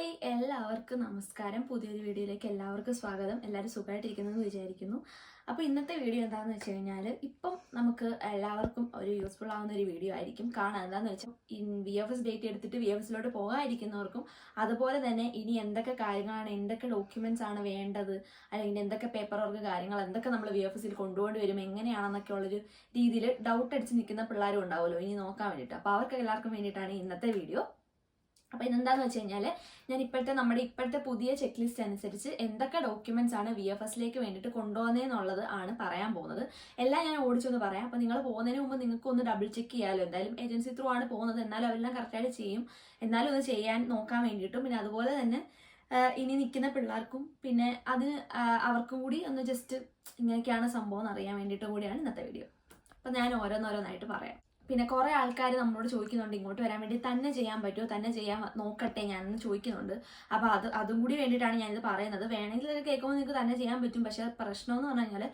Hi എല്ലാവർക്കും നമസ്കാരം. പുതിയൊരു വീഡിയോയിലേക്ക് എല്ലാവർക്കും സ്വാഗതം. എല്ലാവരും സുഖമായിട്ടിരിക്കുന്നു വിചാരിക്കുന്നു. അപ്പോൾ ഇന്നത്തെ വീഡിയോ എന്താണെന്ന് വെച്ച് കഴിഞ്ഞാൽ ഇപ്പം നമുക്ക് എല്ലാവർക്കും ഒരു യൂസ്ഫുൾ ആവുന്ന ഒരു വീഡിയോ ആയിരിക്കും. കാണാൻ എന്താണെന്ന് വെച്ചാൽ വി എഫ് എസ് ഡേറ്റ് എടുത്തിട്ട് വി എഫ് എസിലോട്ട് പോകാതിരിക്കുന്നവർക്കും അതുപോലെ തന്നെ ഇനി എന്തൊക്കെ കാര്യങ്ങളാണ് എന്തൊക്കെ ഡോക്യുമെന്റ്സ് ആണ് വേണ്ടത് അല്ലെങ്കിൽ എന്തൊക്കെ പേപ്പർ വർക്ക് കാര്യങ്ങൾ എന്തൊക്കെ നമ്മൾ വി എഫ് എസിൽ കൊണ്ടുപോകേണ്ടി വരും എങ്ങനെയാണെന്നൊക്കെ ഉള്ളൊരു രീതിയിൽ ഡൗട്ട് അടിച്ച് നിൽക്കുന്ന പിള്ളേരും ഉണ്ടാവുമല്ലോ. ഇനി നോക്കാൻ വേണ്ടിയിട്ട്. അപ്പോൾ അവർക്ക് എല്ലാവർക്കും വേണ്ടിയിട്ടാണ് ഇന്നത്തെ വീഡിയോ അപ്പോൾ ഇതെന്താന്ന് വെച്ച് കഴിഞ്ഞാൽ ഞാൻ ഇപ്പോഴത്തെ നമ്മുടെ ഇപ്പോഴത്തെ പുതിയ ചെക്ക് ലിസ്റ്റ് അനുസരിച്ച് എന്തൊക്കെ ഡോക്യുമെന്റ്സ് ആണ് വി എഫ് എസിലേക്ക് വേണ്ടിയിട്ട് കൊണ്ടുപോകുന്നതെന്നുള്ളത് ആണ് പറയാൻ പോകുന്നത്. എല്ലാം ഞാൻ ഓടിച്ചൊന്ന് പറയാം. അപ്പോൾ നിങ്ങൾ പോകുന്നതിന് മുമ്പ് നിങ്ങൾക്ക് ഒന്ന് ഡബിൾ ചെക്ക് ചെയ്യാമല്ലോ എന്തായാലും ഏജൻസി ത്രൂ ആണ് പോകുന്നത്. എന്നാലും അവരെല്ലാം കറക്റ്റായിട്ട് ചെയ്യും. എന്നാലും ഒന്ന് ചെയ്യാൻ നോക്കാൻ വേണ്ടിയിട്ടും. പിന്നെ അതുപോലെ തന്നെ ഇനി നിൽക്കുന്ന പിള്ളേർക്കും പിന്നെ അതിന് അവർക്കും കൂടി ഒന്ന് ജസ്റ്റ് ഇങ്ങനെയൊക്കെയാണ് സംഭവം എന്ന് അറിയാൻ വേണ്ടിയിട്ടും കൂടിയാണ് ഇന്നത്തെ വീഡിയോ അപ്പം ഞാൻ ഓരോന്നോരോന്നായിട്ട് പറയാം. പിന്നെ കുറേ ആൾക്കാർ നമ്മളോട് ചോദിക്കുന്നുണ്ട് ഇങ്ങോട്ട് വരാൻ വേണ്ടി തന്നെ ചെയ്യാൻ പറ്റുമോ തന്നെ ചെയ്യാൻ നോക്കട്ടെ ഞാനെന്ന് ചോദിക്കുന്നുണ്ട്. അപ്പോൾ അത് അതും കൂടി വേണ്ടിയിട്ടാണ് ഞാനിത് പറയുന്നത്. വേണമെങ്കിൽ ഇത് കേൾക്കുമ്പോൾ നിങ്ങൾക്ക് തന്നെ ചെയ്യാൻ പറ്റും. പക്ഷേ പ്രശ്നം എന്ന് പറഞ്ഞു കഴിഞ്ഞാൽ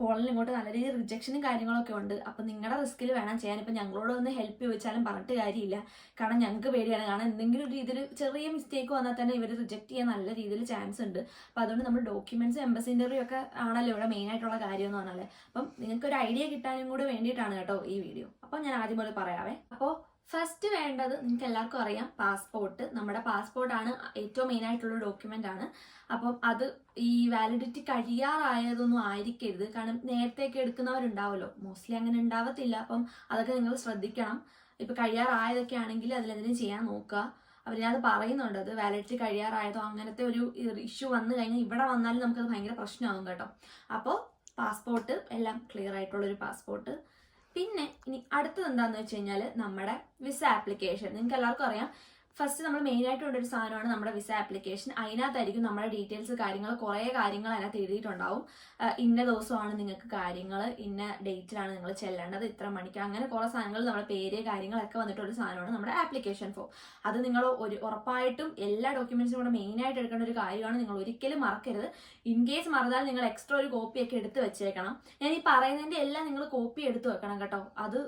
പോളിൽ ഇങ്ങോട്ട് നല്ല രീതിയിൽ റിജക്ഷനും കാര്യങ്ങളൊക്കെ ഉണ്ട്. അപ്പം നിങ്ങളുടെ റിസ്കിൽ വേണം ചെയ്യാൻ. ഇപ്പം ഞങ്ങളോട് ഒന്ന് ഹെൽപ്പ് ചോദിച്ചാലും പറഞ്ഞിട്ട് കാര്യമില്ല. കാരണം ഞങ്ങൾക്ക് പേടിയാണ്. കാരണം എന്തെങ്കിലും ഒരു രീതിയിൽ ചെറിയ മിസ്റ്റേക്ക് വന്നാൽ തന്നെ ഇവർ റിജക്ട് ചെയ്യാൻ നല്ല രീതിയിൽ ചാൻസ് ഉണ്ട്. അപ്പം അതുകൊണ്ട് നമ്മൾ ഡോക്യുമെന്റ്സ് എംബസി ഇന്റർവ്യൂ ഒക്കെ ആണല്ലോ ഇവിടെ മെയിൻ ആയിട്ടുള്ള കാര്യം എന്ന് പറഞ്ഞാൽ അപ്പം നിങ്ങൾക്ക് ഒരു ഐഡിയ കിട്ടാനും കൂടെ വേണ്ടിയിട്ടാണ് കേട്ടോ ഈ വീഡിയോ അപ്പോൾ ഞാൻ ആദ്യം പോലെ പറയാവേ. അപ്പോൾ ഫസ്റ്റ് വേണ്ടത് നിങ്ങൾക്ക് എല്ലാവർക്കും അറിയാം പാസ്പോർട്ട് നമ്മുടെ പാസ്പോർട്ടാണ് ഏറ്റവും മെയിൻ ആയിട്ടുള്ള ഡോക്യുമെന്റ് ആണ്. അപ്പം അത് ഈ വാലിഡിറ്റി കഴിയാറായതൊന്നും ആയിരിക്കരുത്. കാരണം നേരത്തെയൊക്കെ എടുക്കുന്നവരുണ്ടാവുമല്ലോ മോസ്റ്റ്ലി അങ്ങനെ ഉണ്ടാവത്തില്ല. അപ്പം അതൊക്കെ നിങ്ങൾ ശ്രദ്ധിക്കണം. ഇപ്പൊ കഴിയാറായതൊക്കെ ആണെങ്കിൽ അതിലെന്തെങ്കിലും ചെയ്യാൻ നോക്കുക. ഞാൻ പറയുന്നുണ്ട്. അത് വാലിഡിറ്റി കഴിയാറായതോ അങ്ങനത്തെ ഒരു ഇഷ്യൂ വന്നു കഴിഞ്ഞാൽ ഇവിടെ വന്നാലും നമുക്കത് ഭയങ്കര പ്രശ്നമാകും കേട്ടോ. അപ്പോൾ പാസ്പോർട്ട് എല്ലാം ക്ലിയർ ആയിട്ടുള്ളൊരു പാസ്പോർട്ട് പിന്നെ ഇനി അടുത്തത് എന്താന്ന് വെച്ച് കഴിഞ്ഞാൽ നമ്മുടെ വിസ ആപ്ലിക്കേഷൻ നിങ്ങൾക്ക് എല്ലാവർക്കും അറിയാം. ഫസ്റ്റ് നമ്മൾ മെയിൻ ആയിട്ട് ഒരു സാധനമാണ് നമ്മുടെ വിസ ആപ്ലിക്കേഷൻ അതിനകത്തായിരിക്കും നമ്മുടെ ഡീറ്റെയിൽസ് കാര്യങ്ങൾ കുറേ കാര്യങ്ങൾ അതിനകത്ത് എഴുതിയിട്ടുണ്ടാവും. ഇന്ന ദിവസമാണ് നിങ്ങൾക്ക് കാര്യങ്ങൾ ഇന്ന ഡേറ്റിലാണ് നിങ്ങൾ ചെല്ലേണ്ടത് ഇത്ര മണിക്ക് അങ്ങനെ കുറേ സാധനങ്ങൾ നമ്മുടെ പേര് കാര്യങ്ങളൊക്കെ വന്നിട്ടുള്ള സാധനമാണ് നമ്മുടെ ആപ്ലിക്കേഷൻ ഫോം അത് നിങ്ങൾ ഒരു ഉറപ്പായിട്ടും എല്ലാ ഡോക്യുമെന്റ്സും കൂടെ മെയിൻ ആയിട്ട് എടുക്കേണ്ട ഒരു കാര്യമാണ്. നിങ്ങൾ ഒരിക്കലും മറക്കരുത്. ഇൻ കേസ് മറന്നാൽ നിങ്ങൾ എക്സ്ട്രാ ഒരു കോപ്പിയൊക്കെ എടുത്ത് വെച്ചേക്കണം. ഞാൻ ഈ പറയുന്നതിന്റെ എല്ലാം നിങ്ങൾ കോപ്പി എടുത്ത് വെക്കണം കേട്ടോ. അത്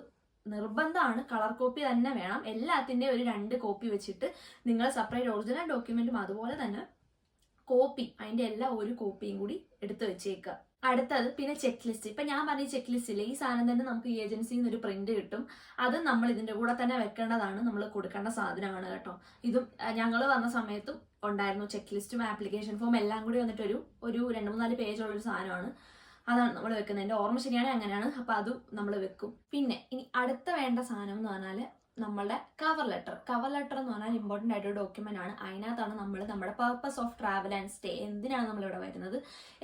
നിർബന്ധമാണ്. കളർ കോപ്പി തന്നെ വേണം. എല്ലാത്തിന്റെയും ഒരു രണ്ട് കോപ്പി വെച്ചിട്ട് നിങ്ങൾ സെപ്പറേറ്റ് ഒറിജിനൽ ഡോക്യുമെന്റും അതുപോലെ തന്നെ കോപ്പി അതിന്റെ എല്ലാ ഒരു കോപ്പിയും കൂടി എടുത്തു വെച്ചേക്കുക അടുത്തത് പിന്നെ ചെക്ക് ലിസ്റ്റ് ഇപ്പൊ ഞാൻ പറഞ്ഞ ചെക്ക് ലിസ്റ്റിൽ ഈ സാധനം തന്നെ നമുക്ക് ഈ ഏജൻസിയിൽ നിന്ന് ഒരു പ്രിന്റ് കിട്ടും. അത് നമ്മൾ ഇതിന്റെ കൂടെ തന്നെ വെക്കേണ്ടതാണ്. നമ്മൾ കൊടുക്കേണ്ട സാധനമാണ് കേട്ടോ. ഇതും ഞങ്ങൾ വന്ന സമയത്തും ഉണ്ടായിരുന്നു ചെക്ക് ലിസ്റ്റും ആപ്ലിക്കേഷൻ ഫോം എല്ലാം കൂടി വന്നിട്ടൊരു ഒരു രണ്ട് മൂന്നാൽ പേജുള്ളൊരു സാധനമാണ്. അതാണ് നമ്മൾ വെക്കുന്നത് എന്റെ ഓർമ്മ ശരിയാണെങ്കിൽ അങ്ങനെയാണ്. അപ്പോൾ അതും നമ്മൾ വെക്കും. പിന്നെ ഇനി അടുത്ത വേണ്ട സാധനം എന്ന് പറഞ്ഞാൽ നമ്മളുടെ കവർ ലെറ്റർ കവർ ലെറ്റർ എന്ന് പറഞ്ഞാൽ ഇമ്പോർട്ടന്റ് ആയിട്ടൊരു ഡോക്യുമെന്റ് ആണ്. അതിനകത്താണ് നമ്മൾ നമ്മുടെ purpose of travel and stay എന്തിനാണ് നമ്മളിവിടെ വരുന്നത്?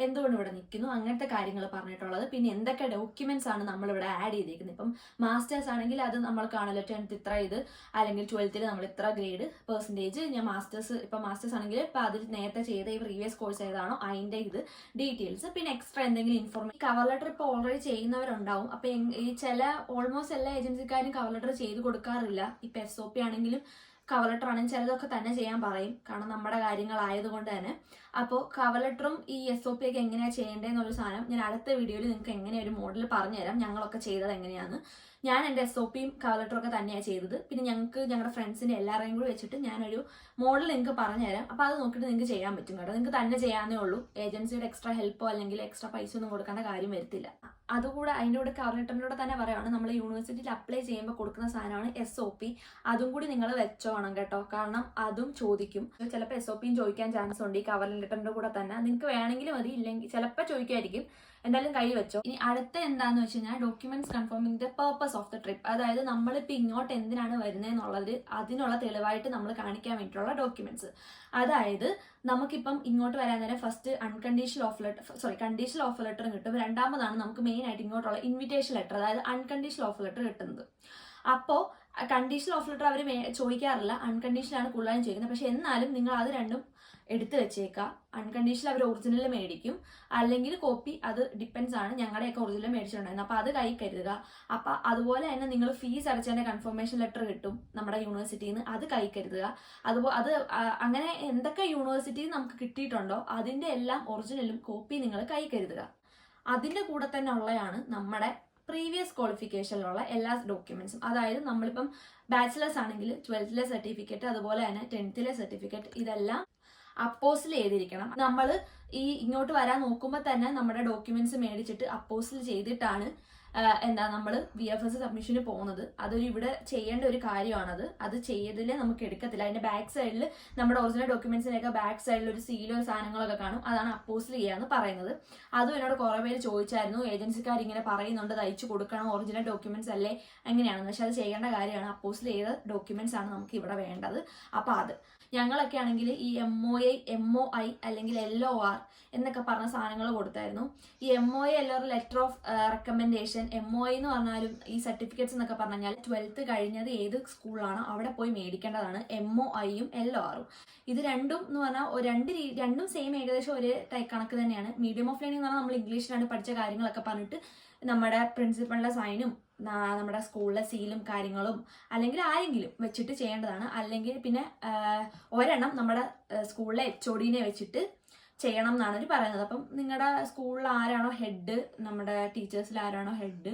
എന്തുകൊണ്ട് ഇവിടെ നിൽക്കുന്നു? അങ്ങനത്തെ കാര്യങ്ങൾ പറഞ്ഞിട്ടുള്ളത്. പിന്നെ എന്തൊക്കെ ഡോക്യുമെന്റ്സ് ആണ് നമ്മളിവിടെ ആഡ് ചെയ്തിരിക്കുന്നത് ഇപ്പം മാസ്റ്റേഴ്സ് ആണെങ്കിൽ അത് നമ്മൾ കാണല്ലോ ടെൻത്ത് ഇത്ര ഇത് അല്ലെങ്കിൽ ട്വൽത്തിൽ നമ്മൾ ഇത്ര ഗ്രേഡ് പെർസെന്റേജ് ഞാൻ മാസ്റ്റേഴ്സ് ഇപ്പം മാസ്റ്റേഴ്സ് ആണെങ്കിൽ ഇപ്പം അതിൽ നേരത്തെ ചെയ്ത ഈ പ്രീവിയസ് കോഴ്സ് ഏതാണോ അതിന്റെ ഇത് ഡീറ്റെയിൽസ് പിന്നെ എക്സ്ട്രാ എന്തെങ്കിലും ഇൻഫോർമേഷൻ കവർ ലെറ്റർ ഇപ്പോൾ ഓൾറെഡി ചെയ്യുന്നവരുണ്ടാവും. അപ്പം ഈ ചില ഓൾമോസ്റ്റ് എല്ലാ ഏജൻസിക്കാരും കവർ ലെറ്റർ ചെയ്ത് കൊടുക്കാറില്ല ഇപ്പൊ എസ് ഒ പി ആണെങ്കിലും കവർ ലെറ്റർ ആണെങ്കിലും ചിലതൊക്കെ തന്നെ ചെയ്യാൻ പറയും. കാരണം നമ്മുടെ കാര്യങ്ങളായതുകൊണ്ട് തന്നെ. അപ്പോൾ കവർ ലെറ്ററും ഈ എസ് ഒ പി ഒക്കെ എങ്ങനെയാണ് ചെയ്യേണ്ടതെന്നുള്ള സാധനം ഞാൻ അടുത്ത വീഡിയോയിൽ നിങ്ങൾക്ക് എങ്ങനെ ഒരു മോഡൽ പറഞ്ഞുതരാം. ഞങ്ങളൊക്കെ ചെയ്തത് എങ്ങനെയാണ്. ഞാൻ എന്റെ എസ് ഒ പിയും കവർ ലെറ്ററും ഒക്കെ തന്നെയാണ് ചെയ്തത്. പിന്നെ ഞങ്ങൾക്ക് ഞങ്ങളുടെ ഫ്രണ്ട്സിന്റെ എല്ലാവരെയും കൂടി വെച്ചിട്ട് ഞാനൊരു മോഡൽ നിങ്ങൾക്ക് പറഞ്ഞുതരാം. അപ്പോൾ അത് നോക്കിയിട്ട് നിങ്ങൾക്ക് ചെയ്യാൻ പറ്റും കേട്ടോ. നിങ്ങൾക്ക് തന്നെ ചെയ്യാമെന്നേ ഉള്ളൂ. ഏജൻസിയുടെ എക്സ്ട്രാ ഹെൽപ്പോ അല്ലെങ്കിൽ എക്സ്ട്രാ പൈസ ഒന്നും കൊടുക്കേണ്ട കാര്യം വരത്തില്ല. അതുകൂടെ അതിന്റെ കൂടെ കവർ ലെറ്ററിന്റെ തന്നെ പറയുകയാണ് നമ്മൾ യൂണിവേഴ്സിറ്റിയിൽ അപ്ലൈ ചെയ്യുമ്പോൾ കൊടുക്കുന്ന സാധനമാണ് എസ് ഒ പി അതും കൂടി നിങ്ങൾ വെച്ചോണം കേട്ടോ. കാരണം അതും ചോദിക്കും. ചിലപ്പോൾ എസ് ഒ പിയും ചോദിക്കാൻ ചാൻസ് ഉണ്ട്. ഈ കവർ ലെറ്ററിന്റെ കൂടെ തന്നെ. നിങ്ങൾക്ക് വേണമെങ്കിൽ മതി. ഇല്ലെങ്കിൽ ചിലപ്പോൾ ചോദിക്കുമായിരിക്കും. എന്തായാലും കൈ വെച്ചോ. ഇനി അടുത്ത എന്താന്ന് വെച്ച് കഴിഞ്ഞാൽ documents confirming the purpose of the trip അതായത് നമ്മളിപ്പോൾ ഇങ്ങോട്ട് എന്തിനാണ് വരുന്നത് എന്നുള്ളത് അതിനുള്ള തെളിവായിട്ട് നമ്മൾ കാണിക്കാൻ വേണ്ടിയിട്ടുള്ള ഡോക്യുമെന്റ്സ് അതായത് നമുക്കിപ്പം ഇങ്ങോട്ട് വരാൻ നേരം first unconditional offer letter sorry conditional offer letter കിട്ടും. രണ്ടാമതാണ് നമുക്ക് മെയിൻ ആയിട്ട് ഇങ്ങോട്ടുള്ള ഇൻവിറ്റേഷൻ ലെറ്റർ അതായത് അൺകണ്ടീഷണൽ ഓഫ് ലെറ്റർ കിട്ടുന്നത്. അപ്പോൾ കണ്ടീഷണൽ ഓഫ് ലെറ്റർ അവർ ചോദിക്കാറില്ല. അൺകണ്ടീഷണൽ ആണ് കൂടുതലും ചോദിക്കുന്നത്. പക്ഷെ എന്നാലും നിങ്ങൾ അത് രണ്ടും എടുത്തു വെച്ചേക്കാം അൺകണ്ടീഷണൽ അവർ ഒറിജിനൽ മേടിക്കും. അല്ലെങ്കിൽ കോപ്പി അത് ഡിപ്പെൻസ് ആണ് ഞങ്ങളുടെയൊക്കെ ഒറിജിനൽ മേടിച്ചിട്ടുണ്ടായിരുന്നു അപ്പോൾ അത് കൈ കരുതുക. അപ്പോൾ അതുപോലെ തന്നെ നിങ്ങൾ ഫീസ് അടച്ചതിന്റെ കൺഫർമേഷൻ ലെറ്റർ കിട്ടും നമ്മുടെ യൂണിവേഴ്സിറ്റിയിൽ നിന്ന് അത് കൈ കരുതുക. അതുപോലെ അത് അങ്ങനെ എന്തൊക്കെ യൂണിവേഴ്സിറ്റിയിൽ നമുക്ക് കിട്ടിയിട്ടുണ്ടോ അതിന്റെ എല്ലാം ഒറിജിനലും കോപ്പി നിങ്ങൾ കൈ കരുതുക. അതിന്റെ കൂടെ തന്നെ ഉള്ളതാണ് നമ്മുടെ പ്രീവിയസ് ക്വാളിഫിക്കേഷനിലുള്ള എല്ലാ ഡോക്യുമെന്റ്സും അതായത് നമ്മളിപ്പം ബാച്ചിലേഴ്സ് ആണെങ്കിൽ ട്വൽത്തിലെ സർട്ടിഫിക്കറ്റ് അതുപോലെ തന്നെ ടെൻത്തിലെ സർട്ടിഫിക്കറ്റ് ഇതെല്ലാം അപ്പോസിൽ ചെയ്തിരിക്കണം നമ്മൾ ഈ ഇങ്ങോട്ട് വരാൻ നോക്കുമ്പോൾ തന്നെ നമ്മുടെ ഡോക്യുമെന്റ്സ് മേടിച്ചിട്ട് അപ്പോസിൽ ചെയ്തിട്ടാണ് എന്താ നമ്മൾ വി എഫ് എസ് സബ്മിഷന് പോകുന്നത്. അതൊരു ഇവിടെ ചെയ്യേണ്ട ഒരു കാര്യമാണത്. അത് ചെയ്തതിലേ നമുക്ക് എടുക്കത്തില്ല. അതിന്റെ ബാക്ക് സൈഡിൽ നമ്മുടെ ഒറിജിനൽ ഡോക്യുമെന്റ്സിനൊക്കെ ബാക്ക് സൈഡിൽ ഒരു സീലോ സാധനങ്ങളൊക്കെ കാണും. അതാണ് അപ്പോസിൽ ചെയ്യാന്ന് പറയുന്നത്. അതും എന്നോട് കുറേ പേര് ചോദിച്ചായിരുന്നു. ഏജൻസിക്കാർ ഇങ്ങനെ പറയുന്നുണ്ട് തയ്ച്ചു കൊടുക്കണം ഒറിജിനൽ ഡോക്യുമെന്റ്സ് അല്ലേ? എങ്ങനെയാണെന്ന് പക്ഷെ അത് ചെയ്യേണ്ട കാര്യമാണ്. അപ്പോസിൽ ചെയ്ത ഡോക്യുമെന്റ്സ് ആണ് നമുക്ക് ഇവിടെ വേണ്ടത്. അപ്പൊ അത്. ഞങ്ങളൊക്കെ ആണെങ്കിൽ ഈ M O I M O I അല്ലെങ്കിൽ എൽ ഒ ആർ എന്നൊക്കെ പറഞ്ഞ സാധനങ്ങൾ കൊടുത്തായിരുന്നു. ഈ എം ഒ ഐ അല്ലെങ്കിൽ letter of recommendation M O I എന്ന് പറഞ്ഞാലും ഈ സർട്ടിഫിക്കറ്റ്സ് എന്നൊക്കെ പറഞ്ഞു കഴിഞ്ഞാൽ ട്വൽത്ത് കഴിഞ്ഞത് ഏത് സ്കൂളിലാണോ അവിടെ പോയി മേടിക്കേണ്ടതാണ്. എം ഒ ഐയും എൽ ഒ ആറും ഇത് രണ്ടും എന്ന് പറഞ്ഞാൽ ഒരു രണ്ട് രണ്ടും സെയിം ഏകദേശം ഒരേ കണക്ക് തന്നെയാണ്. മീഡിയം ഓഫ് ലേണിംഗ് എന്ന് പറഞ്ഞാൽ നമ്മൾ ഇംഗ്ലീഷിലാണ് പഠിച്ച കാര്യങ്ങളൊക്കെ പറഞ്ഞിട്ട് നമ്മുടെ പ്രിൻസിപ്പളിന്റെ സൈനും നമ്മുടെ സ്കൂളിലെ സീലും കാര്യങ്ങളും അല്ലെങ്കിൽ ആരെങ്കിലും വെച്ചിട്ട് ചെയ്യേണ്ടതാണ്. അല്ലെങ്കിൽ പിന്നെ ഒരെണ്ണം നമ്മുടെ സ്കൂളിലെ എച്ച് ഒഡിനെ വെച്ചിട്ട് ചെയ്യണം എന്നാണ് അവർ പറയുന്നത്. അപ്പം നിങ്ങളുടെ സ്കൂളിൽ ആരാണോ ഹെഡ് നമ്മുടെ ടീച്ചേഴ്സിൽ ആരാണോ ഹെഡ്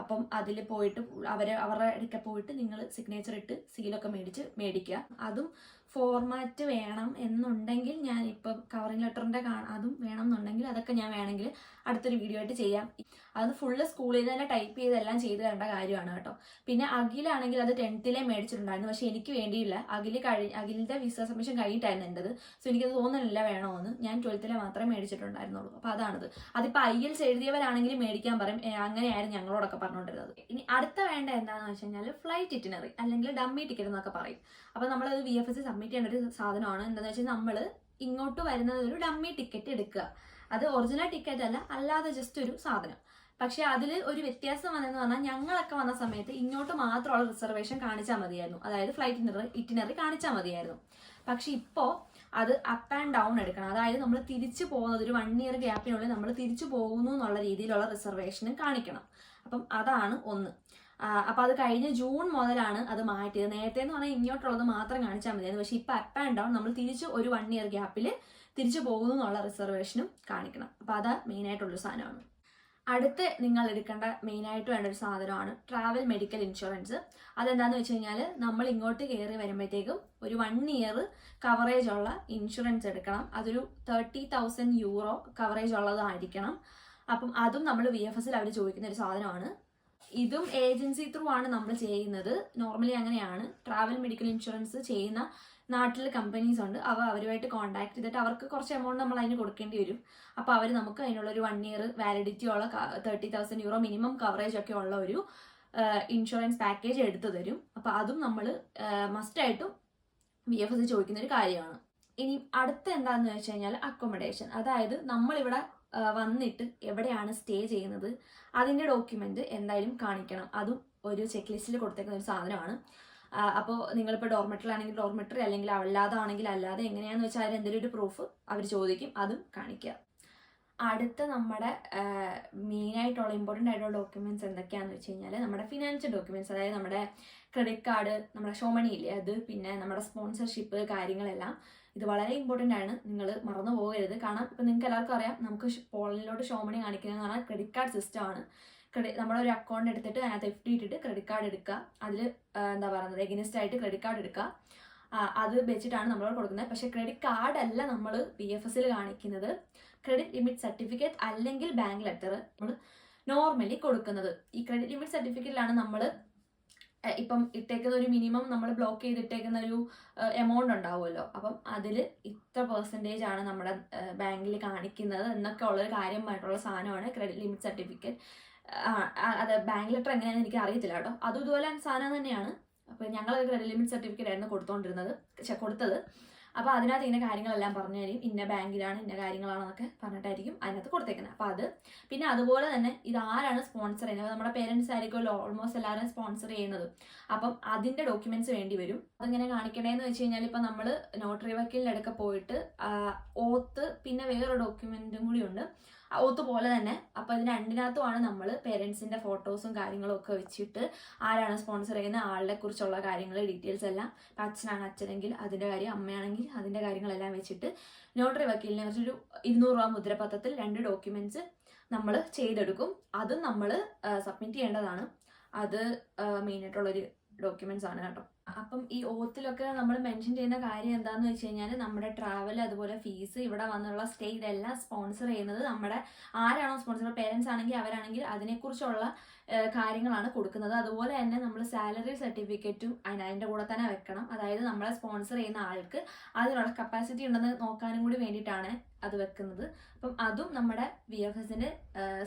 അപ്പം അതിൽ പോയിട്ട് അവരെ അവരുടെ അടുക്ക പോയിട്ട് നിങ്ങൾ സിഗ്നേച്ചർ ഇട്ട് സീലൊക്കെ മേടിച്ച് മേടിക്കുക. അതും ഫോർമാറ്റ് വേണം എന്നുണ്ടെങ്കിൽ ഞാൻ ഇപ്പം കവറിംഗ് ലെറ്ററിന്റെ അതും വേണം എന്നുണ്ടെങ്കിൽ അതൊക്കെ ഞാൻ വേണമെങ്കിൽ അടുത്തൊരു വീഡിയോ ആയിട്ട് ചെയ്യാം. അത് ഫുള്ള് സ്കൂളിൽ തന്നെ ടൈപ്പ് ചെയ്തെല്ലാം ചെയ്തു തരേണ്ട കാര്യമാണ് കേട്ടോ. പിന്നെ അഖിലാണെങ്കിൽ അത് ടെൻത്തിലെ മേടിച്ചിട്ടുണ്ടായിരുന്നു. പക്ഷെ എനിക്ക് വേണ്ടിയില്ല. അഖിൽ കഴി അഖിലിന്റെ വിസ സബ്മിഷൻ കഴിഞ്ഞിട്ടായിരുന്നു എന്റെത്. സോ എനിക്കത് തോന്നുന്നില്ല വേണമെന്ന് ഞാൻ ട്വൽത്തിലെ മാത്രമേ മേടിച്ചിട്ടുണ്ടായിരുന്നുള്ളൂ. അപ്പോൾ അതാണത്. അതിപ്പോ ഐ എൽസ് എഴുതിയവരാണെങ്കിൽ മേടിക്കാൻ പറയും. അങ്ങനെയായിരുന്നു ഞങ്ങളോടൊക്കെ പറഞ്ഞുകൊണ്ടിരുന്നത്. ഇനി അടുത്ത വേണ്ട എന്താണെന്ന് വെച്ച് കഴിഞ്ഞാൽ ഫ്ലൈറ്റ് ഇറ്റിനറി അല്ലെങ്കിൽ ഡമ്മി ടിക്കറ്റ് എന്നൊക്കെ പറയും. അപ്പോൾ നമ്മളത് വി എഫ് എസ് ചെയ്യേണ്ട ഒരു സാധനമാണ്. എന്താണെന്ന് വെച്ചാൽ നമ്മൾ ഇങ്ങോട്ട് വരുന്നത് ഒരു ഡമ്മി ടിക്കറ്റ് എടുക്കുക. അത് ഒറിജിനൽ ടിക്കറ്റ് അല്ല അല്ലാതെ ജസ്റ്റ് ഒരു സാധനം. പക്ഷെ അതിൽ ഒരു വ്യത്യാസം വന്നതെന്ന് പറഞ്ഞാൽ ഞങ്ങളൊക്കെ വന്ന സമയത്ത് ഇങ്ങോട്ട് മാത്രമുള്ള റിസർവേഷൻ കാണിച്ചാൽ മതിയായിരുന്നു. അതായത് ഫ്ലൈറ്റ് ഇറ്റിനറി കാണിച്ചാൽ മതിയായിരുന്നു. പക്ഷെ ഇപ്പോൾ അത് അപ്പ് ആൻഡ് ഡൗൺ എടുക്കണം. അതായത് നമ്മൾ തിരിച്ചു പോകുന്നത് ഒരു വൺ ഇയർ ഗ്യാപ്പിനുള്ളിൽ നമ്മൾ തിരിച്ചു പോകുന്നു എന്നുള്ള രീതിയിലുള്ള റിസർവേഷനും കാണിക്കണം. അപ്പം അതാണ് ഒന്ന്. ആ, അപ്പൊ അത് കഴിഞ്ഞ ജൂൺ മുതലാണ് അത് മാറ്റിയത്. നേരത്തെ എന്ന് പറഞ്ഞാൽ ഇങ്ങോട്ടുള്ളത് മാത്രം കാണിച്ചാൽ മതിയായിരുന്നു. പക്ഷെ ഇപ്പൊ അപ്പ് ആൻഡ് ഡൗൺ നമ്മൾ തിരിച്ച് ഒരു വൺ ഇയർ ഗ്യാപ്പിൽ തിരിച്ചു പോകുന്നു എന്നുള്ള റിസർവേഷനും കാണിക്കണം. അപ്പൊ അത് മെയിൻ ആയിട്ടുള്ളൊരു സാധനമാണ്. അടുത്ത് നിങ്ങൾ എടുക്കേണ്ട മെയിൻ ആയിട്ട് വേണ്ട ഒരു സാധനമാണ് ട്രാവൽ മെഡിക്കൽ ഇൻഷുറൻസ് അതെന്താന്ന് വെച്ച് കഴിഞ്ഞാൽ നമ്മൾ ഇങ്ങോട്ട് കയറി വരുമ്പോഴത്തേക്കും ഒരു വൺ ഇയർ കവറേജ് ഉള്ള ഇൻഷുറൻസ് എടുക്കണം. അതൊരു തേർട്ടി തൗസൻഡ് യൂറോ കവറേജ് ഉള്ളതായിരിക്കണം. അപ്പം അതും നമ്മൾ വി എഫ് എസിൽ അവർ ചോദിക്കുന്ന ഒരു സാധനമാണ്. ഇതും ഏജൻസി ത്രൂ ആണ് നമ്മൾ ചെയ്യുന്നത്. നോർമലി അങ്ങനെയാണ്. ട്രാവൽ മെഡിക്കൽ ഇൻഷുറൻസ് ചെയ്യുന്ന നാട്ടിൽ കമ്പനീസ് ഉണ്ട്. അവ അവരുമായിട്ട് കോണ്ടാക്ട് ചെയ്തിട്ട് അവർക്ക് കുറച്ച് എമൗണ്ട് നമ്മൾ അതിന് കൊടുക്കേണ്ടി വരും. അപ്പോൾ അവർ നമുക്ക് അതിനുള്ള ഒരു വൺ ഇയർ വാലിഡിറ്റി ഉള്ള thirty thousand euro minimum coverage ഒക്കെ ഉള്ള ഒരു ഇൻഷുറൻസ് പാക്കേജ് എടുത്തു തരും. അപ്പോൾ അതും നമ്മൾ മസ്റ്റായിട്ടും വി എഫ് എസ് ചോദിക്കുന്ന ഒരു കാര്യമാണ്. ഇനി അടുത്ത എന്താണെന്ന് വെച്ച് കഴിഞ്ഞാൽ അക്കോമഡേഷൻ അതായത് നമ്മളിവിടെ വന്നിട്ട് എവിടെയാണ് സ്റ്റേ ചെയ്യുന്നത് അതിന്റെ ഡോക്യുമെന്റ് എന്തായാലും കാണിക്കണം. അതും ഒരു ചെക്ക് ലിസ്റ്റിൽ കൊടുത്തേക്കുന്ന ഒരു സാധനമാണ്. അപ്പോൾ നിങ്ങളിപ്പോൾ ഡോർമെറ്ററിലാണെങ്കിൽ ഡോർമെറ്ററി അല്ലെങ്കിൽ അല്ലാതാണെങ്കിൽ അല്ലാതെ എങ്ങനെയാണെന്ന് വെച്ചാൽ അവരെന്തെങ്കിലും എന്തെങ്കിലും ഒരു പ്രൂഫ് അവർ ചോദിക്കും അതും കാണിക്കുക. അടുത്ത നമ്മുടെ മെയിനായിട്ടുള്ള ഇമ്പോർട്ടന്റ് ആയിട്ടുള്ള ഡോക്യുമെന്റ്സ് എന്തൊക്കെയാണെന്ന് വെച്ച് കഴിഞ്ഞാൽ നമ്മുടെ ഫിനാൻഷ്യൽ ഡോക്യുമെന്റ്സ് അതായത് നമ്മുടെ ക്രെഡിറ്റ് കാർഡ് നമ്മുടെ ഷോമണി ഇല്ലേ അത് പിന്നെ നമ്മുടെ സ്പോൺസർഷിപ്പ് കാര്യങ്ങളെല്ലാം. ഇത് വളരെ ഇമ്പോർട്ടന്റ് ആണ്. നിങ്ങൾ മറന്നു പോകരുത്. കാരണം ഇപ്പം നിങ്ങൾക്ക് എല്ലാവർക്കും അറിയാം നമുക്ക് പോളിലോട്ട് ഷോമണി കാണിക്കുന്നതെന്ന് പറഞ്ഞാൽ ക്രെഡിറ്റ് കാർഡ് സിസ്റ്റമാണ് ക്രെഡിറ്റ് നമ്മുടെ ഒരു അക്കൗണ്ട് എടുത്തിട്ട് അതിനകത്ത് എഫ് ഡി ഇട്ടിട്ട് ക്രെഡിറ്റ് കാർഡ് എടുക്കുക. അതിൽ എന്താ പറയുന്നത് എഗനിസ്റ്റ് ആയിട്ട് ക്രെഡിറ്റ് കാർഡ് എടുക്കുക. അത് വെച്ചിട്ടാണ് നമ്മളോട് കൊടുക്കുന്നത്. പക്ഷേ ക്രെഡിറ്റ് കാർഡ് അല്ല നമ്മൾ പി എഫ് എസിൽ കാണിക്കുന്നത്. ക്രെഡിറ്റ് ലിമിറ്റ് സർട്ടിഫിക്കറ്റ് അല്ലെങ്കിൽ ബാങ്ക് ലെറ്റർ നമ്മൾ നോർമലി കൊടുക്കുന്നത്. ഈ ക്രെഡിറ്റ് ലിമിറ്റ് സർട്ടിഫിക്കറ്റിലാണ് നമ്മൾ ഇപ്പം ഇട്ടേക്കുന്ന ഒരു മിനിമം നമ്മൾ ബ്ലോക്ക് ചെയ്തിട്ടേക്കുന്ന ഒരു എമൗണ്ട് ഉണ്ടാവുമല്ലോ. അപ്പം അതിൽ ഇത്ര പെർസെന്റേജ് ആണ് നമ്മുടെ ബാങ്കിൽ കാണിക്കുന്നത് എന്നൊക്കെ ഉള്ളൊരു കാര്യമായിട്ടുള്ള സാധനമാണ് ക്രെഡിറ്റ് ലിമിറ്റ് സർട്ടിഫിക്കറ്റ് അത് ബാങ്ക് ലെറ്റർ എങ്ങനെയാണെന്ന് എനിക്ക് അറിയത്തില്ല കേട്ടോ. അതും ഇതുപോലെ സാധനം തന്നെയാണ്. അപ്പോൾ ഞങ്ങൾ ക്രെഡിറ്റ് ലിമിറ്റ് സർട്ടിഫിക്കറ്റ് ആയിരുന്നു കൊടുത്തുകൊണ്ടിരുന്നത് കൊടുത്തത്. അപ്പോൾ അതിനകത്ത് ഇങ്ങനെ കാര്യങ്ങളെല്ലാം പറഞ്ഞു തരും. ഇന്ന ബാങ്കിലാണ് ഇന്ന കാര്യങ്ങളാണെന്നൊക്കെ പറഞ്ഞിട്ടായിരിക്കും അതിനകത്ത് കൊടുത്തേക്കുന്നത് അപ്പോൾ അത് പിന്നെ അതുപോലെ തന്നെ ഇത് ആരാണ് സ്പോൺസർ ചെയ്യുന്നത് നമ്മുടെ പേരൻസ് ആയിരിക്കുമല്ലോ ഓൾമോസ്റ്റ് എല്ലാവരും സ്പോൺസർ ചെയ്യുന്നത്. അപ്പം അതിന്റെ ഡോക്യുമെന്റ്സ് വേണ്ടി വരും. അതെങ്ങനെ കാണിക്കണേന്ന് വെച്ച് കഴിഞ്ഞാൽ ഇപ്പം നമ്മൾ നോട്ടറി വക്കീലിന്റെ അടുക്ക പോയിട്ട് ഓത്ത് പിന്നെ വേറൊരു ഡോക്യുമെന്റും കൂടി ഉണ്ട്. ആ ഓത്ത് പോലെ തന്നെ. അപ്പോൾ ഇത് രണ്ടിനകത്തുമാണ് നമ്മൾ പേരൻസിന്റെ ഫോട്ടോസും കാര്യങ്ങളും ഒക്കെ വെച്ചിട്ട് ആരാണ് സ്പോൺസർ ചെയ്യുന്ന ആളെ കുറിച്ചുള്ള കാര്യങ്ങൾ ഡീറ്റെയിൽസ് എല്ലാം. ഇപ്പം അച്ഛനാണ് അച്ഛനെങ്കിൽ അതിന്റെ കാര്യം അമ്മയാണെങ്കിൽ അതിന്റെ കാര്യങ്ങളെല്ലാം വെച്ചിട്ട് നോട്ടറി വക്കീലിനെ കുറിച്ചൊരു ഇരുന്നൂറ് രൂപ മുദ്രപത്രത്തിൽ രണ്ട് ഡോക്യുമെന്റ്സ് നമ്മൾ ചെയ്തെടുക്കും. അതും നമ്മൾ സബ്മിറ്റ് ചെയ്യേണ്ടതാണ്. അത് മെയിനായിട്ടുള്ളൊരു ഡോക്യുമെന്റ്സ് ആണ് കേട്ടോ. അപ്പം ഈ ഓത്തിലൊക്കെ നമ്മൾ മെൻഷൻ ചെയ്യുന്ന കാര്യം എന്താണെന്ന് വെച്ച് കഴിഞ്ഞാൽ നമ്മുടെ ട്രാവൽ അതുപോലെ ഫീസ് ഇവിടെ വന്നുള്ള സ്റ്റേ ഇതെല്ലാം സ്പോൺസർ ചെയ്യുന്നത് നമ്മുടെ ആരാണോ സ്പോൺസർ പേരൻസ് ആണെങ്കിൽ അവരാണെങ്കിൽ അതിനെക്കുറിച്ചുള്ള കാര്യങ്ങളാണ് കൊടുക്കുന്നത്. അതുപോലെ തന്നെ നമ്മൾ സാലറി സർട്ടിഫിക്കറ്റും അതിന്റെ കൂടെ തന്നെ വെക്കണം. അതായത് നമ്മളെ സ്പോൺസർ ചെയ്യുന്ന ആൾക്ക് അതിനുള്ള കപ്പാസിറ്റി ഉണ്ടെന്ന് നോക്കാനും കൂടി വേണ്ടിയിട്ടാണ് അത് വെക്കുന്നത്. അപ്പം അതും നമ്മുടെ വി എഫ് എസിന്റെ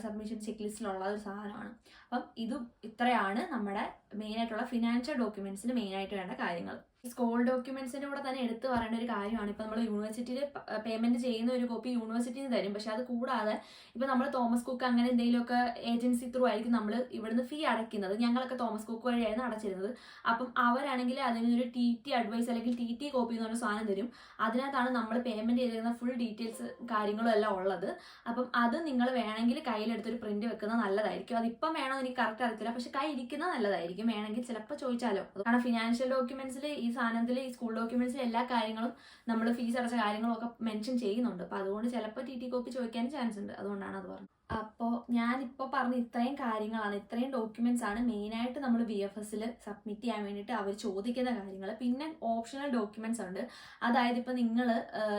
സബ്മിഷൻ ചെക്ക് ലിസ്റ്റിലുള്ള ഒരു സാധനമാണ്. അപ്പം ഇതും ഇത്രയാണ് നമ്മുടെ മെയിൻ ആയിട്ടുള്ള ഫിനാൻഷ്യൽ ഡോക്യുമെന്റ്സിന് മെയിൻ ആയിട്ട് വേണ്ട കാര്യങ്ങൾ. സ്കൂൾ ഡോക്യുമെന്റ്സിന്റെ കൂടെ തന്നെ എടുത്തു പറയേണ്ട ഒരു കാര്യമാണ്. ഇപ്പൊ നമ്മൾ യൂണിവേഴ്സിറ്റിയിൽ പേയ്മെന്റ് ചെയ്യുന്ന ഒരു കോപ്പി യൂണിവേഴ്സിറ്റിയിൽ തരും. പക്ഷെ അത് കൂടാതെ ഇപ്പൊ നമ്മൾ തോമസ് കുക്ക് അങ്ങനെ എന്തെങ്കിലുമൊക്കെ ഏജൻസി ത്രൂ ആയിരിക്കും നമ്മൾ ഇവിടുന്ന് ഫീ അടയ്ക്കുന്നത്. ഞങ്ങളൊക്കെ തോമസ് കുക്ക് വഴിയായിരുന്നു അടച്ചിരുന്നത്. അപ്പം അവരാണെങ്കിൽ അതിനൊരു ടി ടി അഡ്വൈസ് അല്ലെങ്കിൽ ടി ടി കോപ്പി എന്ന് പറഞ്ഞ സാധനം തരും. അതിനകത്താണ് നമ്മൾ പേയ്മെന്റ് ചെയ്തിരുന്ന ഫുൾ ഡീറ്റെയിൽസ് കാര്യങ്ങളും എല്ലാം ഉള്ളത്. അപ്പം അത് നിങ്ങൾ വേണമെങ്കിൽ കയ്യിലെടുത്തൊരു പ്രിന്റ് വെക്കുന്നത് നല്ലതായിരിക്കും. അതിപ്പം വേണമെന്ന് എനിക്ക് കറക്റ്റ് അറിയത്തില്ല. പക്ഷെ കൈ ഇരിക്കുന്നത് നല്ലതായിരിക്കും. വേണമെങ്കിൽ ചിലപ്പോൾ ചോദിച്ചാലോ. കാരണം ഫിനാൻഷ്യൽ ഡോക്യുമെന്റ്സിൽ ഈ സാധനത്തിൽ ഈ സ്കൂൾ ഡോക്യുമെന്റ്സിൽ എല്ലാ കാര്യങ്ങളും നമ്മൾ ഫീസ് അടച്ച കാര്യങ്ങളും ഒക്കെ മെൻഷൻ ചെയ്യുന്നുണ്ട്. അപ്പോൾ അതുകൊണ്ട് ചിലപ്പോൾ ടി ടി കോപ്പി ചോദിക്കാൻ ചാൻസ് ഉണ്ട്. അതുകൊണ്ടാണ് അത് പറഞ്ഞത്. അപ്പോൾ ഞാനിപ്പോൾ പറഞ്ഞ ഇത്രയും കാര്യങ്ങളാണ്. ഇത്രയും ഡോക്യുമെന്റ്സ് ആണ് മെയിനായിട്ട് നമ്മൾ ബി എഫ് എസിൽ സബ്മിറ്റ് ചെയ്യാൻ വേണ്ടിയിട്ട് അവർ ചോദിക്കുന്ന കാര്യങ്ങൾ പിന്നെ ഓപ്ഷണൽ ഡോക്യുമെന്റ്സ് ഉണ്ട്. അതായത് ഇപ്പം നിങ്ങൾ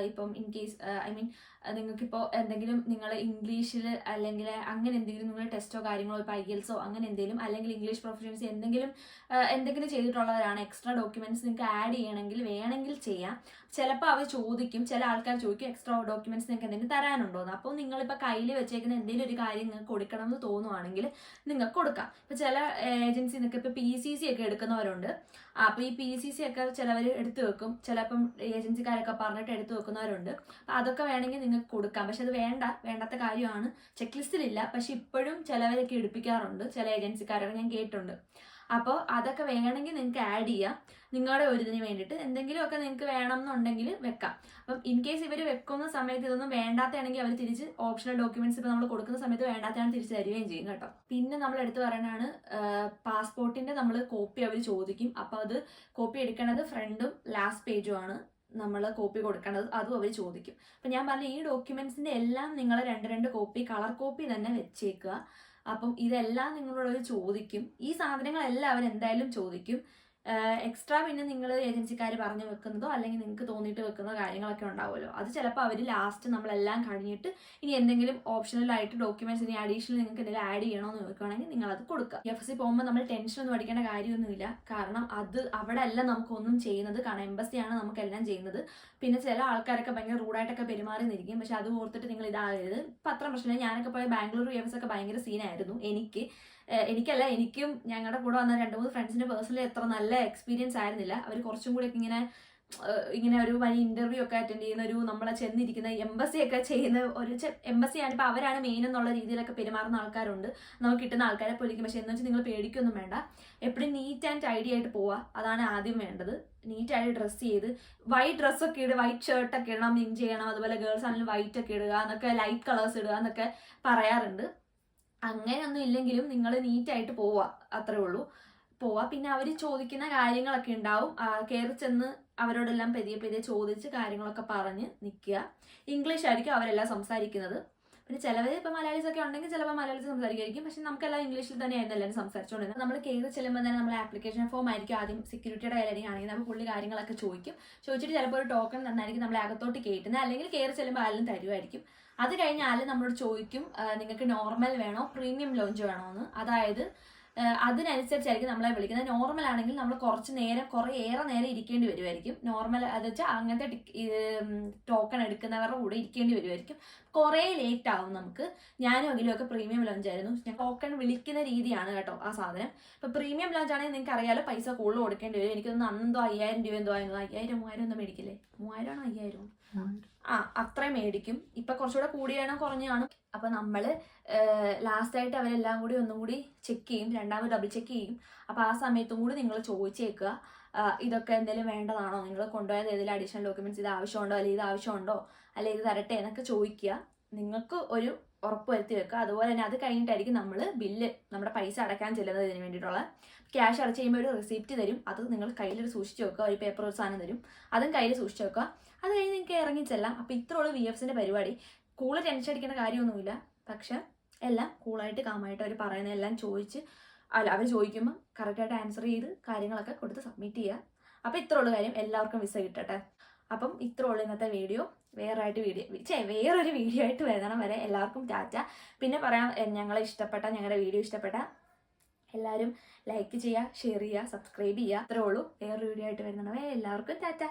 ഇപ്പം ഇൻ കേസ് ഐ മീൻ നിങ്ങൾക്കിപ്പോൾ എന്തെങ്കിലും നിങ്ങൾ ഇംഗ്ലീഷിൽ അല്ലെങ്കിൽ അങ്ങനെ എന്തെങ്കിലും നിങ്ങൾ ടെസ്റ്റോ കാര്യങ്ങളോ ഇപ്പോൾ ഐ എൽസോ അങ്ങനെ എന്തെങ്കിലും അല്ലെങ്കിൽ ഇംഗ്ലീഷ് പ്രൊഫഷൻസി എന്തെങ്കിലും എന്തെങ്കിലും ചെയ്തിട്ടുള്ളവരാണ് എക്സ്ട്രാ ഡോക്യുമെന്റ്സ് നിങ്ങൾക്ക് ആഡ് ചെയ്യണമെങ്കിൽ വേണമെങ്കിൽ ചെയ്യാം. ചിലപ്പോൾ അവർ ചോദിക്കും ചില ആൾക്കാർ ചോദിക്കും എക്സ്ട്രാ ഡോക്യുമെന്റ്സ് നിങ്ങൾക്ക് എന്തെങ്കിലും തരാനുണ്ടോ എന്ന്. അപ്പോൾ നിങ്ങളിപ്പോൾ കയ്യിൽ വെച്ചേക്കുന്ന എന്തെങ്കിലും ഒരു കാര്യം നിങ്ങൾക്ക് കൊടുക്കണം എന്ന് തോന്നുവാണെങ്കിൽ നിങ്ങൾക്ക് കൊടുക്കാം. ഇപ്പോൾ ചില ഏജൻസി നിങ്ങൾക്ക് ഇപ്പോൾ പി സി സി ഒക്കെ എടുക്കുന്നവരുണ്ട്. അപ്പോൾ ഈ പി സി സി ഒക്കെ ചിലവർ എടുത്തു വെക്കും. ചിലപ്പം ഏജൻസിക്കാരൊക്കെ പറഞ്ഞിട്ട് എടുത്തു വെക്കുന്നവരുണ്ട്. അപ്പോൾ അതൊക്കെ വേണമെങ്കിൽ നിങ്ങൾക്ക് കൊടുക്കാം. പക്ഷെ അത് വേണ്ട. വേണ്ടാത്ത കാര്യമാണ്. ചെക്ക് ലിസ്റ്റിലില്ല പക്ഷെ ഇപ്പോഴും ചിലവരൊക്കെ എടുപ്പിക്കാറുണ്ട്. ചില ഏജൻസിക്കാരൊക്കെ ഞാൻ കേട്ടിട്ടുണ്ട്. അപ്പോൾ അതൊക്കെ വേണമെങ്കിൽ നിങ്ങൾക്ക് ആഡ് ചെയ്യാം. നിങ്ങളുടെ ഒരു ഇതിന് വേണ്ടിയിട്ട്. എന്തെങ്കിലുമൊക്കെ നിങ്ങൾക്ക് വേണം എന്നുണ്ടെങ്കിൽ വെക്കാം. അപ്പം ഇൻ കേസ് ഇവർ വെക്കുന്ന സമയത്ത് ഇതൊന്നും വേണ്ടാത്തയാണെങ്കിൽ അവർ തിരിച്ച് ഓപ്ഷണൽ ഡോക്യുമെന്റ്സ് ഇപ്പോൾ നമ്മൾ കൊടുക്കുന്ന സമയത്ത് വേണ്ടാത്തതാണ് തിരിച്ച് തരികയും ചെയ്യും കേട്ടോ. പിന്നെ നമ്മൾ എടുത്തു പറയാനാണ് പാസ്പോർട്ടിന്റെ നമ്മൾ കോപ്പി അവർ ചോദിക്കും. അപ്പോൾ അത് കോപ്പി എടുക്കേണ്ടത് ഫ്രണ്ടും ലാസ്റ്റ് പേജും ആണ് നമ്മൾ കോപ്പി കൊടുക്കേണ്ടത്. അതും അവർ ചോദിക്കും. അപ്പം ഞാൻ പറഞ്ഞ ഈ ഡോക്യുമെന്റ്സിന്റെ എല്ലാം നിങ്ങൾ രണ്ട് രണ്ട് കോപ്പി കളർ കോപ്പി തന്നെ വെച്ചേക്കുക. അപ്പം ഇതെല്ലാം നിങ്ങളോട് ചോദിക്കും. ഈ സാധനങ്ങളെല്ലാം എല്ലാവരും എന്തായാലും ചോദിക്കും. എക്സ്ട്രാ പിന്നെ നിങ്ങൾ ഏജൻസിക്കാർ പറഞ്ഞു വെക്കുന്നതോ അല്ലെങ്കിൽ നിങ്ങൾക്ക് തോന്നിയിട്ട് വെക്കുന്ന കാര്യങ്ങളൊക്കെ ഉണ്ടാവുമല്ലോ. അത് ചിലപ്പോൾ അവർ ലാസ്റ്റ് നമ്മളെല്ലാം കഴിഞ്ഞിട്ട് ഇനി എന്തെങ്കിലും ഓപ്ഷണൽ ആയിട്ട് ഡോക്യുമെന്റ്സ് ഇനി അഡീഷണൽ നിങ്ങൾക്ക് എന്തെങ്കിലും ആഡ് ചെയ്യണമെന്ന് ചോദിക്കുകയാണെങ്കിൽ നിങ്ങൾ അത് കൊടുക്കുക എഫ് എസ് സി പോകുമ്പോൾ നമ്മൾ ടെൻഷൻ ഒന്നും അടിക്കേണ്ട കാര്യമൊന്നുമില്ല. കാരണം അത് അവിടെ അല്ല നമുക്കൊന്നും ചെയ്യുന്നത്. കാരണം എംബസിയാണ് നമുക്കെല്ലാം ചെയ്യുന്നത്. പിന്നെ ചില ആൾക്കാരൊക്കെ ഭയങ്കര റൂഡായിട്ടൊക്കെ പെരുമാറി നിൽക്കും പക്ഷെ അത് ഓർത്തിട്ട് നിങ്ങൾ ഇതാകരുത്. പത്രം പ്രശ്നമില്ല. ഞാനൊക്കെ പോയ ബാംഗ്ലൂർ എഫ് എസ് ഒക്കെ ഭയങ്കര സീനായിരുന്നു എനിക്ക് എനിക്കല്ല എനിക്കും ഞങ്ങളുടെ കൂടെ വന്ന രണ്ട് മൂന്ന് ഫ്രണ്ട്സിന്റെ പേഴ്സണലി എത്ര നല്ല എക്സ്പീരിയൻസ് ആയിരുന്നില്ല. അവർ കുറച്ചും കൂടി ഒക്കെ ഇങ്ങനെ ഇങ്ങനെ ഒരു വലിയ ഇന്റർവ്യൂ ഒക്കെ അറ്റൻഡ് ചെയ്യുന്ന ഒരു നമ്മളെ ചെന്നിരിക്കുന്ന എംബസി ഒക്കെ ചെയ്യുന്ന ഒരു എംബസി ആണ്. ഇപ്പൊ അവരാണ് മെയിൻ എന്നുള്ള രീതിയിലൊക്കെ പെരുമാറുന്ന ആൾക്കാരുണ്ട്. നമുക്ക് കിട്ടുന്ന ആൾക്കാരെ പോലിരിക്കും പക്ഷെ എന്ന് വെച്ചാൽ നിങ്ങൾ പേടിക്കൊന്നും വേണ്ട. എപ്പോഴും നീറ്റ് ആൻഡ് ടൈഡി ആയിട്ട് പോവുക അതാണ് ആദ്യം വേണ്ടത്. നീറ്റ് ആയിട്ട് ഡ്രസ്സ് ചെയ്ത് വൈറ്റ് ഡ്രസ്സൊക്കെ ഇടുക വൈറ്റ് ഷർട്ടൊക്കെ ഇടണം ഇൻ ചെയ്യണം. അതുപോലെ ഗേൾസ് ആണെങ്കിലും വൈറ്റ് ഒക്കെ ഇടുക എന്നൊക്കെ ലൈറ്റ് കളേഴ്സ് ഇടുക എന്നൊക്കെ പറയാറുണ്ട്. അങ്ങനെയൊന്നും ഇല്ലെങ്കിലും നിങ്ങൾ നീറ്റായിട്ട് പോവുക അത്രേ ഉള്ളൂ. പോവാ. പിന്നെ അവർ ചോദിക്കുന്ന കാര്യങ്ങളൊക്കെ ഉണ്ടാവും. കയറി ചെന്ന് അവരോടെല്ലാം പെരിയ പെരിയ ചോദിച്ച് കാര്യങ്ങളൊക്കെ പറഞ്ഞ് നിൽക്കുക ഇംഗ്ലീഷ് ആയിരിക്കും അവരെല്ലാം സംസാരിക്കുന്നത്. പിന്നെ ചിലവർ ഇപ്പം മലയാളീസ് ഒക്കെ ഉണ്ടെങ്കിൽ ചിലപ്പോൾ മലയാളീസ് സംസാരിക്കായിരിക്കും പക്ഷെ നമുക്കെല്ലാം ഇംഗ്ലീഷിൽ തന്നെയായിരുന്നു എല്ലാവരും സംസാരിച്ചുകൊണ്ടിരുന്നത്. നമ്മൾ കയറി ചെല്ലുമ്പോൾ തന്നെ നമ്മൾ ആപ്ലിക്കേഷൻ ഫോം ആയിരിക്കും ആദ്യം സെക്യൂരിറ്റിയുടെ കയ്യിലായിരിക്കും ആണെങ്കിൽ നമ്മൾ പുള്ളി കാര്യങ്ങളൊക്കെ ചോദിക്കും. ചോദിച്ചിട്ട് ചിലപ്പോൾ ഒരു ടോക്കൺ തന്നായിരിക്കും നമ്മളെ അകത്തോട്ട് കയറ്റുന്നത്. അല്ലെങ്കിൽ കയറി ചെല്ലുമ്പോൾ ആരും തരുമായിരിക്കും. അത് കഴിഞ്ഞാൽ നമ്മളോട് ചോദിക്കും നിങ്ങൾക്ക് നോർമൽ വേണോ? പ്രീമിയം ലോഞ്ച് വേണോ എന്ന് അതായത് അതിനനുസരിച്ചായിരിക്കും നമ്മളെ വിളിക്കുന്നത്. നോർമൽ ആണെങ്കിൽ നമ്മൾ കുറച്ച് നേരം കുറേ ഏറെ നേരം ഇരിക്കേണ്ടി വരുമായിരിക്കും നോർമൽ അത് വെച്ചാൽ അങ്ങനത്തെ ടോക്കൺ എടുക്കുന്നവരുടെ കൂടെ ഇരിക്കേണ്ടി വരുമായിരിക്കും കുറേ ലേറ്റ് ആവും നമുക്ക്. ഞാനും അഖിലും ഒക്കെ പ്രീമിയം ലോഞ്ച് ആയിരുന്നു. ഞാൻ ടോക്കൺ വിളിക്കുന്ന രീതിയാണ് കേട്ടോ ആ സാധനം. ഇപ്പൊ പ്രീമിയം ലോഞ്ച് ആണെങ്കിൽ നിങ്ങൾക്ക് അറിയാലോ പൈസ കൂടുതൽ കൊടുക്കേണ്ടി വരും. എനിക്കൊന്ന് അന്നെന്തോ അയ്യായിരം രൂപ എന്തോ ആയിരുന്നു. അയ്യായിരം മൂവായിരം ഒന്നും മേടിക്കില്ലേ? മൂവായിരം ആണോ അയ്യായിരം? ആ അത്രയും മേടിക്കും. ഇപ്പൊ കുറച്ചുകൂടെ കൂടിയാണോ കുറഞ്ഞാണ് അപ്പൊ നമ്മൾ ലാസ്റ്റ് ആയിട്ട് അവരെല്ലാം കൂടി ഒന്നും കൂടി ചെക്ക് ചെയ്യും. രണ്ടാമത് ഡബിൾ ചെക്ക് ചെയ്യും. അപ്പൊ ആ സമയത്തും കൂടി നിങ്ങൾ ചോദിച്ചേക്കുക ഇതൊക്കെ എന്തെങ്കിലും വേണ്ടതാണോ? നിങ്ങൾ കൊണ്ടുപോയത് ഏതെങ്കിലും അഡീഷണൽ ഡോക്യുമെന്റ്സ് ഇത് ആവശ്യമുണ്ടോ? അല്ലെങ്കിൽ ഇത് ആവശ്യമുണ്ടോ? അല്ലെങ്കിൽ ഇത് തരട്ടെ എന്നൊക്കെ ചോദിക്കുക. നിങ്ങൾക്ക് ഒരു ഉറപ്പ് വരുത്തി വെക്കുക. അതുപോലെ തന്നെ അത് കഴിഞ്ഞിട്ടായിരിക്കും നമ്മൾ ബില്ല് നമ്മുടെ പൈസ അടയ്ക്കാൻ ചെല്ലുന്നത് ഇതിന് വേണ്ടിയിട്ടുള്ള ക്യാഷ് അടച്ച് കഴിയുമ്പോൾ ഒരു റെസിപ്റ്റ് തരും. അത് നിങ്ങൾ കയ്യിൽ സൂക്ഷിച്ച് വെക്കുക. ഒരു പേപ്പർ ഒരു സാധനം തരും. അതും കയ്യിൽ സൂക്ഷിച്ച് വെക്കുക. അത് കഴിഞ്ഞ് നിങ്ങൾക്ക് ഇറങ്ങി ചെല്ലാം. അപ്പോൾ ഇത്രയുള്ള വി എഫ്സിന്റെ പരിപാടി. കൂൾ ടെൻഷൻ അടിക്കേണ്ട കാര്യമൊന്നുമില്ല. പക്ഷെ എല്ലാം കൂളായിട്ട് കാമായിട്ട് അവർ പറയുന്ന എല്ലാം ചോദിച്ച് അല്ല അവർ ചോദിക്കുമ്പോൾ കറക്റ്റായിട്ട് ആൻസർ ചെയ്ത് കാര്യങ്ങളൊക്കെ കൊടുത്ത് സബ്മിറ്റ് ചെയ്യുക അപ്പോൾ ഇത്ര ഉള്ള കാര്യം. എല്ലാവർക്കും വിസ കിട്ടട്ടെ. അപ്പം ഇത്ര ഉള്ളു ഇന്നത്തെ വീഡിയോ. വേറെ ആയിട്ട് വീഡിയോ ചേ വേറൊരു വീഡിയോ ആയിട്ട് വരണം വരെ എല്ലാവർക്കും ടാറ്റ. പിന്നെ പറയാം ഞങ്ങളെ ഇഷ്ടപ്പെട്ട ഞങ്ങളുടെ വീഡിയോ ഇഷ്ടപ്പെട്ട എല്ലാവരും ലൈക്ക് ചെയ്യുക ഷെയർ ചെയ്യുക സബ്സ്ക്രൈബ് ചെയ്യുക അത്രേ ഉള്ളൂ. വേറൊരു വീഡിയോ ആയിട്ട് വരുന്നവരെ എല്ലാവർക്കും ടാറ്റ.